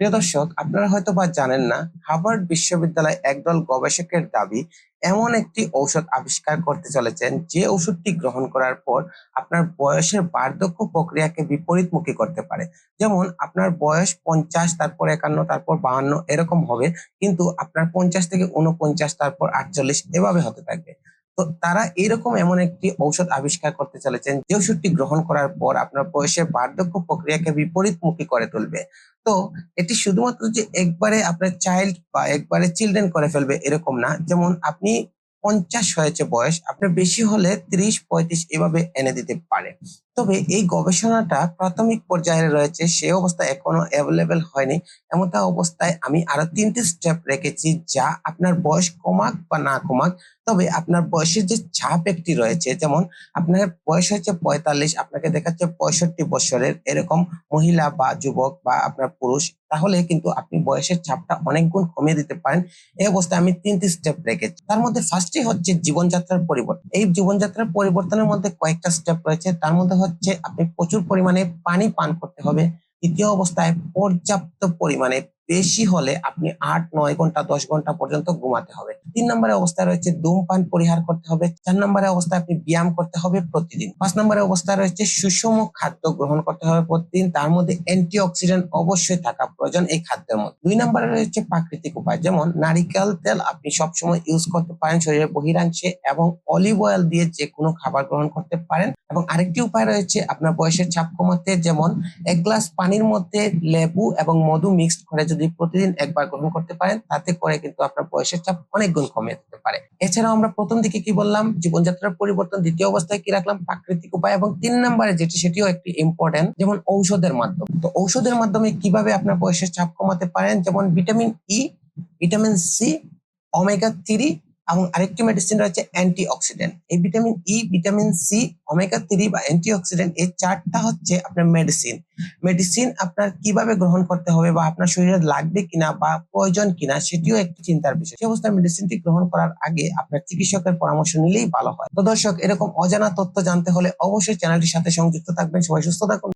প্রিয় দর্শক, আপনারা হয়তো বা জানেন না, হার্ভার্ড বিশ্ববিদ্যালয় একদল গবেষকের দাবি এমন একটি ঔষধ আবিষ্কার করতে চলেছেন যে ওষুধটি গ্রহণ করার পর আপনার বয়সের বার্ধক্য প্রক্রিয়াকে বিপরীতমুখী করতে পারে। যেমন, আপনার বয়স পঞ্চাশ, তারপর একান্ন, তারপর বাহান্ন, এরকম হবে, কিন্তু আপনার পঞ্চাশ থেকে উনপঞ্চাশ তারপর আটচল্লিশ, এভাবে হতে থাকবে। তো তারা এরকম এমন একটি ঔষধ আবিষ্কার করতে চলেছেন যে ওষুধটি গ্রহণ করার পর আপনার বয়সের বার্ধক্য প্রক্রিয়াকে বিপরীতমুখী করে তুলবে। তো এটি শুধুমাত্র যে একবারে আপনার চাইল্ড বা একবারে চিলড্রেন করে ফেলবে এরকম না। যেমন আপনি পঞ্চাশ হয়েছে বয়স আপনার বেশি হলে ত্রিশ, পঁয়ত্রিশ এভাবে এনে দিতে পারে। তবে এই গবেষণাটা প্রাথমিক পর্যায়ে রয়েছে, সে অবস্থা এখনও অ্যাভেলেবেল হয়নি। এমনটা অবস্থায় আমি আরও তিনটি স্টেপ রেখেছি যা আপনার বয়স কমাক বা না কমাক। তবে আপনার বয়সের যে ছাপ একটি রয়েছে, যেমন আপনার বয়স হচ্ছে পঁয়তাল্লিশ, আপনাকে দেখাচ্ছে পঁয়ষট্টি বছরের এরকম মহিলা বা যুবক বা আপনার পুরুষ তাহলে কিন্তু আপনি বয়সের চাপটা অনেক গুণ কমিয়ে দিতে পারেন। এই অবস্থায় আমি তিনটি স্টেপ রেখেছি। তার মধ্যে ফার্স্টই হচ্ছে জীবনযাত্রার পরিবর্তন। এই জীবনযাত্রার পরিবর্তনের মধ্যে কয়েকটা স্টেপ রয়েছে। তার মধ্যে হচ্ছে আপনি প্রচুর পরিমাণে পানি পান করতে হবে। দ্বিতীয় অবস্থায় পর্যাপ্ত পরিমাণে বেশি হলে আপনি আট, নয় ঘণ্টা, দশ ঘণ্টা পর্যন্ত ঘুমাতে হবে। তিন নম্বরের অবস্থায় রয়েছে ধূমপান পরিহার করতে হবে। চার নম্বরের অবস্থায় আপনি ব্যায়াম করতে হবে প্রতিদিন। পাঁচ নম্বরের অবস্থায় রয়েছে সুষম খাদ্য গ্রহণ করতে হবে প্রতিদিন। তার মধ্যে অ্যান্টি অক্সিডেন্ট অবশ্যই থাকা প্রয়োজন এই খাদ্যের মধ্যে। দুই নম্বরে রয়েছে প্রাকৃতিক উপায়, যেমন নারিকেল তেল আপনি সবসময় ইউজ করতে পারেন, শরীরের বহিরাংশে, এবং অলিভ অয়েল দিয়ে যে কোনো খাবার গ্রহণ করতে পারেন। এবং আরেকটি উপায় রয়েছে, আপনার বয়সের চাপ কমাতে, যেমন এক গ্লাস পানির মধ্যে লেবু এবং মধু মিক্সড করে যদি প্রতিদিন একবার গ্রহণ করতে পারেন, তাতে করে কিন্তু আপনার বয়সের চাপ অনেক গুণ কমে যেতে পারে। এছাড়াও আমরা প্রথম দিকে কি বললাম, জীবনযাত্রার পরিবর্তন, দ্বিতীয় অবস্থায় কি রাখলাম, প্রাকৃতিক উপায় এবং তিন নম্বরে যেটি, সেটিও একটি ইম্পর্টেন্ট যেমন ঔষধের মাধ্যমে। তো ঔষধের মাধ্যমে কীভাবে আপনার বয়সের চাপ কমাতে পারেন, যেমন vitamin E vitamin C omega three এবং আরেকটি মেডিসিন রয়েছে অ্যান্টি অক্সিডেন্ট এই vitamin E vitamin C omega three বা অ্যান্টি অক্সিডেন্ট এই চারটা হচ্ছে আপনার মেডিসিন মেডিসিন আপনার কীভাবে গ্রহণ করতে হবে বা আপনার শরীরে লাগবে কিনা বা প্রয়োজন কিনা সেটিও একটি চিন্তার বিষয়। সেই অবস্থায় মেডিসিনটি গ্রহণ করার আগে আপনার চিকিৎসকের পরামর্শ নিলেই ভালো হয়। তো দর্শক, এরকম অজানা তথ্য জানতে হলে অবশ্যই চ্যানেলটির সাথে সংযুক্ত থাকবেন। সবাই সুস্থ থাকুন।